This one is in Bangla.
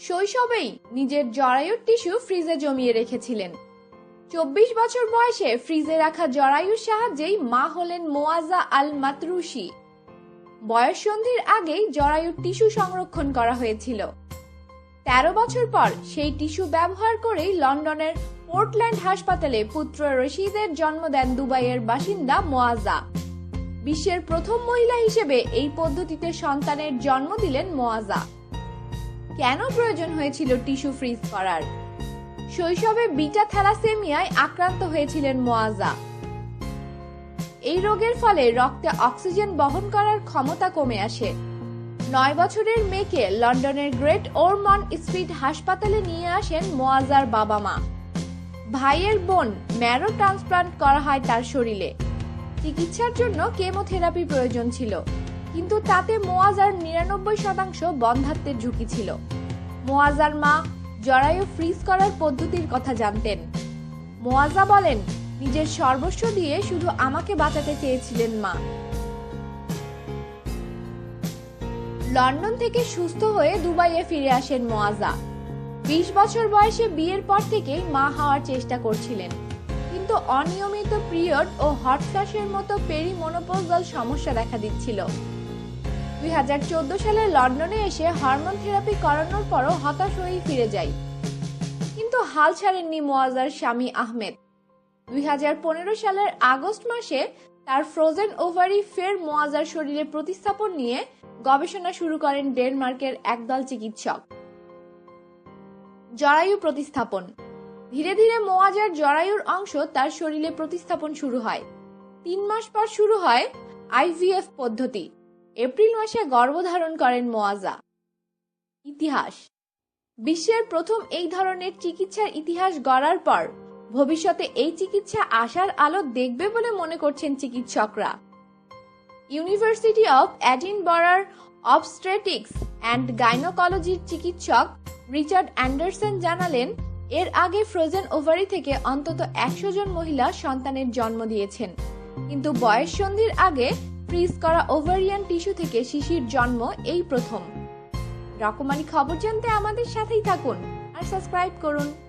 শৈশবেই নিজের জরায়ুর টিস্যু ফ্রিজে জমিয়ে রেখেছিলেন। চব্বিশ বছর বয়সে ফ্রিজে রাখা জরায়ুর সাহায্যেই মা হলেন মোয়াজা আল মাতরুশি বয়ঃসন্ধির আগেই জরায়ুর টিস্যু সংরক্ষণ করা হয়েছিল। তেরো বছর পর সেই টিস্যু ব্যবহার করেই লন্ডনের পোর্টল্যান্ড হাসপাতালে পুত্র রশিদের জন্ম দেন দুবাইয়ের বাসিন্দা মোয়াজা বিশ্বের প্রথম মহিলা হিসেবে এই পদ্ধতিতে সন্তানের জন্ম দিলেন মোয়াজা কেন প্রয়োজন হয়েছিল টিস্যু ফ্রিজ করার? শৈশবে বিটা থ্যালাসেমিয়ায় আক্রান্ত হয়েছিলেন মোয়াজা। এই রোগের ফলে রক্তে অক্সিজেন বহন করার ক্ষমতা কমে আসে। নয় বছরের মেয়েকে লন্ডনের গ্রেট ওরমন স্ট্রিট হাসপাতালে নিয়ে আসেন মোয়াজার বাবা মা ভাইয়ের বোন ম্যারো ট্রান্সপ্লান্ট করা হয় তার শরীরে। চিকিৎসার জন্য কেমোথেরাপি প্রয়োজন ছিল। কিন্তু তাতে মোয়াজার নিরানব্বই শতাংশ বন্ধাত্মের ঝুঁকি ছিল। মোয়াজার মা জরায়ু ফ্রিজ করার পদ্ধতির কথা জানতেন। মোয়াজা বলেন, নিজের সর্বস্ব দিয়ে শুধু আমাকে বাঁচাতে চেয়েছিলেন মা। লন্ডন থেকে সুস্থ হয়ে দুবাইয়ে ফিরে আসেন মোয়াজা। বিশ বছর বয়সে বিয়ের পর থেকেই মা হওয়ার চেষ্টা করছিলেন। কিন্তু অনিয়মিত পিরিয়ড ও হট ফ্ল্যাশের মতো পেরিমোনোপোজাল সমস্যা দেখা দিচ্ছিল। দুই হাজার চৌদ্দ সালে লন্ডনে এসে হরমোন থেরাপি করানোর পরও হতাশ হয়েই ফিরে যাই। কিন্তু হাল ছাড়েননি মোয়াজার স্বামী আহমেদ। দুই হাজার পনেরো সালের আগস্ট মাসে তার ফ্রোজেন ওভারি ফের মোয়াজার শরীরে প্রতিস্থাপন নিয়ে গবেষণা শুরু করেন ডেনমার্কের একদল চিকিৎসক। জরায়ু প্রতিস্থাপন। ধীরে ধীরে মোয়াজার জরায়ুর অংশ তার শরীরে প্রতিস্থাপন শুরু হয়। তিন মাস পর শুরু হয় আইভিএফ পদ্ধতি। এপ্রিল মাসে গর্ভধারণ করেন মোয়াজা ইতিহাস। বিশ্বের প্রথম এই ধরনের চিকিৎসার ইতিহাস গড়ার পর ভবিষ্যতে এই চিকিৎসা আসার আলো দেখবে বলে মনে করছেন চিকিৎসকরা। ইউনিভার্সিটি অফ অ্যাডিনবরার অবস্ট্রেটিক্স অ্যান্ড গাইনোকোলজির চিকিৎসক রিচার্ড অ্যান্ডারসন জানালেন, এর আগে ফ্রোজেন ওভারি থেকে অন্তত একশো জন মহিলা সন্তানের জন্ম দিয়েছেন। কিন্তু বয়স সন্ধির আগে ফ্রিজ করা ওভারিয়ান টিস্যু থেকে শিশির জন্ম, এই প্রথম। রকমারি খবর জানতে আমাদের সাথেই থাকুন আর সাবস্ক্রাইব করুন।